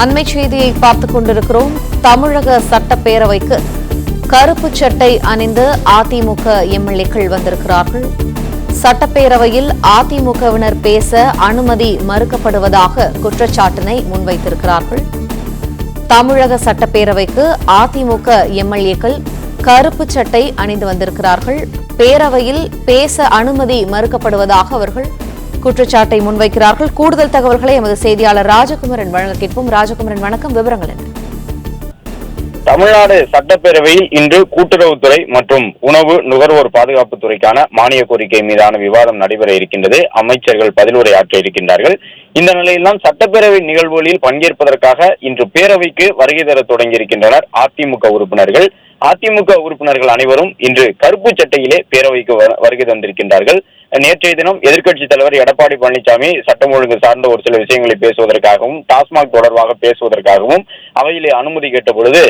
அண்மை செய்தியை பார்த்துக் கொண்டிருக்கிறோம். தமிழக சட்டப்பேரவைக்கு கருப்பு சட்டை அணிந்து அதிமுக எம்எல்ஏக்கள் வந்திருக்கிறார்கள். சட்டப்பேரவையில் அதிமுகவினர் பேச அனுமதி மறுக்கப்படுவதாக குற்றச்சாட்டினை முன்வைத்திருக்கிறார்கள். தமிழக சட்டப்பேரவைக்கு அதிமுக எம்எல்ஏக்கள் கருப்பு சட்டை அணிந்து வந்திருக்கிறார்கள். பேரவையில் பேச அனுமதி மறுக்கப்படுவதாக அவர்கள் குற்றச்சாட்டை முன்வைக்கிறார்கள். கூடுதல் தகவல்களை எமது செய்தியாளர் ராஜகுமரன் வழங்க கேட்போம் ராஜகுமரன் வணக்கம். விவரங்கள் என்ன? தமிழ்நாடு சட்டப்பேரவையில் இன்று கூட்டுறவுத்துறை மற்றும் உணவு நுகர்வோர் பாதுகாப்பு துறைக்கான மானிய கோரிக்கை மீதான விவாதம் நடைபெற இருக்கின்றது. அமைச்சர்கள் பதிலுரை ஆற்ற இருக்கின்றார்கள். இந்த நிலையில்தான் சட்டப்பேரவை நிகழ்வுகளில் பங்கேற்பதற்காக இன்று பேரவைக்கு வருகை தர தொடங்கியிருக்கின்றனர் அதிமுக உறுப்பினர்கள். அதிமுக உறுப்பினர்கள் அனைவரும் இன்று கருப்பு சட்டையிலே பேரவைக்கு வருகை தந்திருக்கின்றார்கள். நேற்றைய தினம் எதிர்க்கட்சித் தலைவர் எடப்பாடி பழனிசாமி சட்டம் ஒழுங்கு சார்ந்த ஒரு சில விஷயங்களை பேசுவதற்காகவும் டாஸ்மாக் தொடர்பாக பேசுவதற்காகவும் அவையிலே அனுமதி கேட்ட பொழுது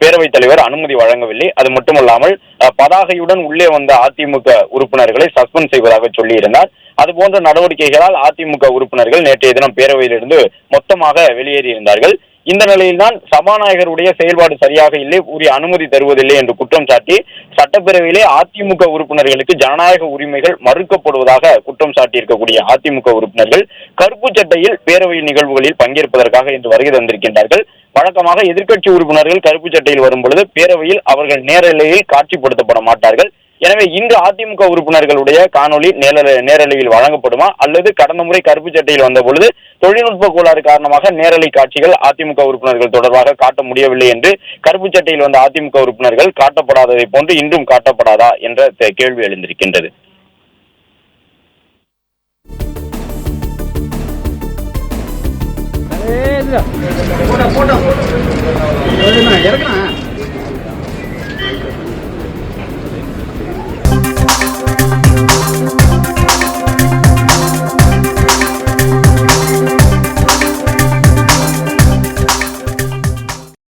பேரவைத் தலைவர் அனுமதி வழங்கவில்லை. அது மட்டுமல்லாமல் பதாகையுடன் உள்ளே வந்த அதிமுக உறுப்பினர்களை சஸ்பெண்ட் செய்வதாக சொல்லியிருந்தார். அது போன்ற நடவடிக்கைகளால் அதிமுக உறுப்பினர்கள் நேற்றைய தினம் பேரவையிலிருந்து மொத்தமாக வெளியேறியிருந்தார்கள். இந்த நிலையில்தான் சபாநாயகருடைய செயல்பாடு சரியாக இல்லை உரிய அனுமதி தருவதில்லை என்று குற்றம் சாட்டி சட்டப்பேரவையிலே அதிமுக உறுப்பினர்களுக்கு ஜனநாயக உரிமைகள் மறுக்கப்படுவதாக குற்றம் சாட்டியிருக்கக்கூடிய அதிமுக உறுப்பினர்கள் கருப்பு சட்டையில் பேரவை நிகழ்வுகளில் பங்கேற்பதற்காக இன்று வருகை தந்திருக்கின்றார்கள். வழக்கமாக எதிர்க்கட்சி உறுப்பினர்கள் கருப்பு சட்டையில் வரும் பொழுது பேரவையில் அவர்கள் நேரலையில் காட்சிப்படுத்தப்பட மாட்டார்கள். எனவே இன்று அதிமுக உறுப்பினர்களுடைய காணொளி நேரல நேரலையில் வழங்கப்படுமா? அல்லது கடந்த முறை கருப்பு சட்டையில் வந்த பொழுது தொழில்நுட்ப கோளாறு காரணமாக நேரலை காட்சிகள் அதிமுக உறுப்பினர்கள் தொடர்பாக காட்ட முடியவில்லை என்று கருப்பு சட்டையில் வந்த அதிமுக உறுப்பினர்கள் காட்டப்படாததை போன்று இன்றும் காட்டப்படாதா என்ற கேள்வி எழுந்திருக்கின்றது. போட்டோ போட்டோ இறக்கணும்